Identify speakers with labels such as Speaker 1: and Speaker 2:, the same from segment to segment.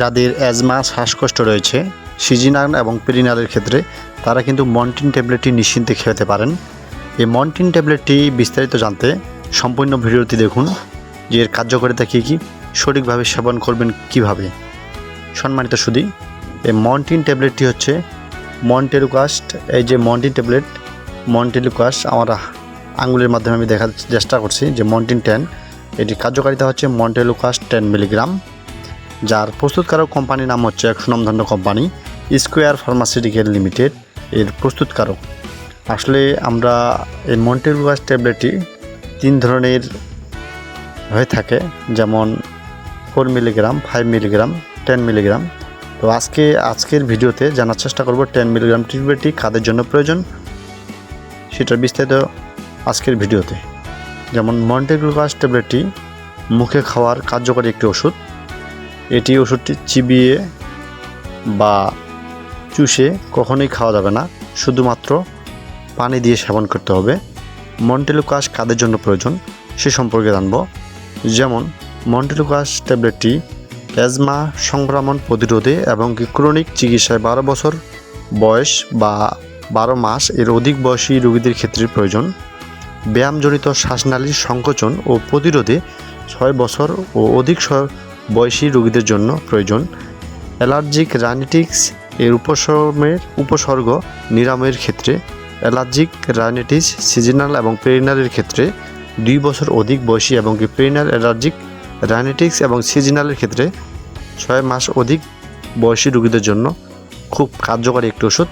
Speaker 1: যাদের অ্যাজমা, শ্বাসকষ্ট রয়েছে সিজিনাল এবং পেরিনালের ক্ষেত্রে তারা কিন্তু মন্টিন ট্যাবলেটটি নিশ্চিন্তে খেতে পারেন। এই মন্টিন ট্যাবলেটটি বিস্তারিত জানতে সম্পূর্ণ ভিডিওটি দেখুন, যে এর কার্যকারিতা কী কী, সঠিকভাবে সেবন করবেন কীভাবে। সম্মানিত সুদী, এই মন্টিন ট্যাবলেটটি হচ্ছে মন্টেলুকাস্ট এই যে মন্টিন ট্যাবলেট মন্টেলুকাস আমার আঙ্গুলের মাধ্যমে আমি দেখার চেষ্টা করছি যে মন্টিন টেন, এটির কার্যকারিতা হচ্ছে মন্টেলুকাস্ট টেন মিলিগ্রাম। যার প্রস্তুতকারক কোম্পানির নাম হচ্ছে এক সুনামধন্য কোম্পানি স্কোয়ার ফার্মাসিউটিক্যাল লিমিটেড এর প্রস্তুতকারক। আসলে আমরা এই মন্টেলুকাস ট্যাবলেটটি তিন ধরনের হয়ে থাকে, যেমন four milligram five milligram ten milligram তো আজকে, আজকের ভিডিওতে জানার চেষ্টা করব টেন মিলিগ্রাম ট্যাবলেটটি কাদের জন্য প্রয়োজন, সেটার বিস্তারিত আজকের ভিডিওতে। যেমন মন্টেগ্লুকাস ট্যাবলেটটি মুখে খাওয়ার কার্যকরী একটি ওষুধ। এটি ওষুধটি চিবিয়ে বা চুষে কখনোই খাওয়া যাবে না। শুধুমাত্র পানি দিয়ে সেবন করতে হবে। মন্টেলুকাস কাদের জন্য প্রয়োজন সে সম্পর্কে জানব। যেমন, মন্টেলুকাস ট্যাবলেটটি অ্যাজমা সংক্রমণ প্রতিরোধে এবং ক্রনিক চিকিৎসায় বারো বছর বয়স বা বারো মাস এর অধিক বয়সী রোগীদের ক্ষেত্রে প্রয়োজন। ব্যায়ামজনিত শ্বাসনালীর সংকোচন ও প্রতিরোধে ছয় বছর ও অধিক বয়সী রোগীদের জন্য প্রয়োজন। অ্যালার্জিক রাইনিটিক্স এর উপশমের উপসর্গ নিরাময়ের ক্ষেত্রে, অ্যালার্জিক রাইনিটিস সিজনাল এবং পেরিনালের ক্ষেত্রে দুই বছর অধিক বয়সী এবং পেরিনাল অ্যালার্জিক রাইনিটিক্স এবং সিজনালের ক্ষেত্রে ছয় মাস অধিক বয়সী রোগীদের জন্য খুব কার্যকরী একটি ওষুধ,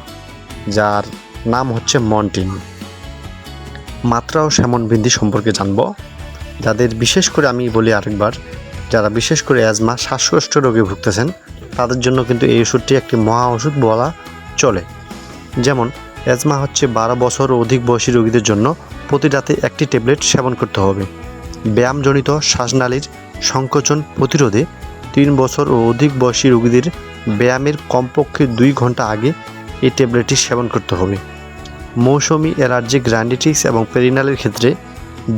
Speaker 1: যার নাম হচ্ছে মন্টিন। মাত্রা ও সেমন বৃদ্ধি সম্পর্কে জানব। যাদের বিশেষ করে আমি বলি আরেকবার যারা বিশেষ করে অ্যাজমা, শ্বাসকষ্ট রোগে ভুগতেছেন, তাদের জন্য কিন্তু এই ওষুধটি একটি মহা ওষুধ বলা চলে। যেমন, অ্যাজমা হচ্ছে বারো বছর ও অধিক বয়সী রোগীদের জন্য প্রতি রাতে একটি ট্যাবলেট সেবন করতে হবে। ব্যায়ামজনিত শ্বাসনালীর সংকোচন প্রতিরোধে তিন বছর ও অধিক বয়সী রোগীদের ব্যায়ামের কমপক্ষে দুই ঘণ্টা আগে এই ট্যাবলেটটি সেবন করতে হবে। মৌসুমি অ্যালার্জিক গ্র্যান্ডিটিক্স এবং পেরিনালের ক্ষেত্রে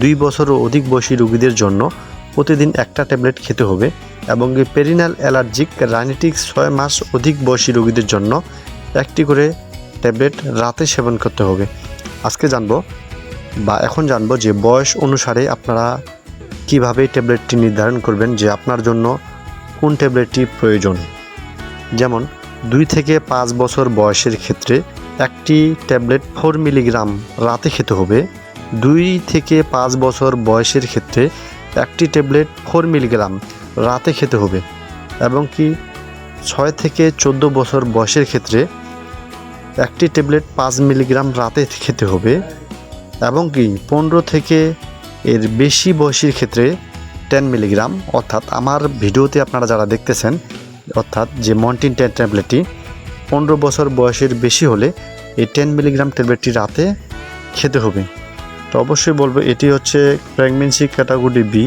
Speaker 1: দুই বছর ও অধিক বয়সী রোগীদের জন্য প্রতিদিন একটা ট্যাবলেট খেতে হবে এবং পেরিনাল অ্যালার্জিক রাইনিটিক্স ছয় মাস অধিক বয়সী রোগীদের জন্য একটি করে ট্যাবলেট রাতে সেবন করতে হবে। আজকে জানব বা এখন জানব যে বয়স অনুসারে আপনারা কীভাবে ট্যাবলেটটি নির্ধারণ করবেন, যে আপনার জন্য কোন ট্যাবলেটটি প্রয়োজন। যেমন, দুই থেকে পাঁচ বছর বয়সের ক্ষেত্রে একটি ট্যাবলেট ফোর মিলিগ্রাম রাতে খেতে হবে। দুই থেকে পাঁচ বছর বয়সের ক্ষেত্রে একটি ট্যাবলেট ফোর মিলিগ্রাম রাতে খেতে হবে এবং কি ছয় থেকে চোদ্দ বছর বয়সের ক্ষেত্রে একটি ট্যাবলেট পাঁচ মিলিগ্রাম রাতে খেতে হবে এবং কি পনেরো থেকে এর বেশি বয়সীর ক্ষেত্রে টেন মিলিগ্রাম। অর্থাৎ আমার ভিডিওতে আপনারা যারা দেখতেছেন, অর্থাৎ যে মন্টিন টেন ট্যাবলেটটি পনেরো বছর বয়সের বেশি হলে এই টেন মিলিগ্রাম ট্যাবলেটটি রাতে খেতে হবে। তো অবশ্যই বলব, এটি হচ্ছে প্রেগনেন্সি ক্যাটাগরি বি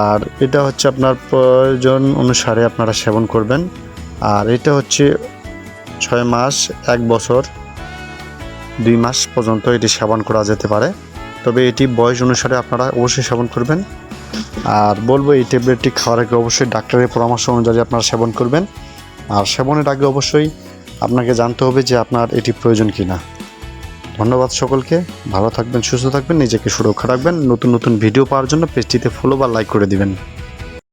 Speaker 1: আর এটা হচ্ছে আপনার প্রয়োজন অনুসারে আপনারা সেবন করবেন। আর এটা হচ্ছে ছয় মাস, এক বছর, দুই মাস পর্যন্ত এটি সেবন করা যেতে পারে। তবে এটি বয়স অনুসারে আপনারা অবশ্যই সেবন করবেন। আর বলব, এই ট্যাবলেটটি খাওয়ার আগে অবশ্যই ডাক্তারের পরামর্শ অনুযায়ী আপনারা সেবন করবেন। আর সেবনের আগে অবশ্যই আপনাকে জানতে হবে যে আপনার এটি প্রয়োজন কি না ধন্যবাদ সকলকে। ভালো থাকবেন, সুস্থ থাকবেন, নিজেকে সুরক্ষা রাখবেন। নতুন নতুন ভিডিও পাওয়ার জন্য পেজটিতে ফলো বা লাইক করে দিবেন।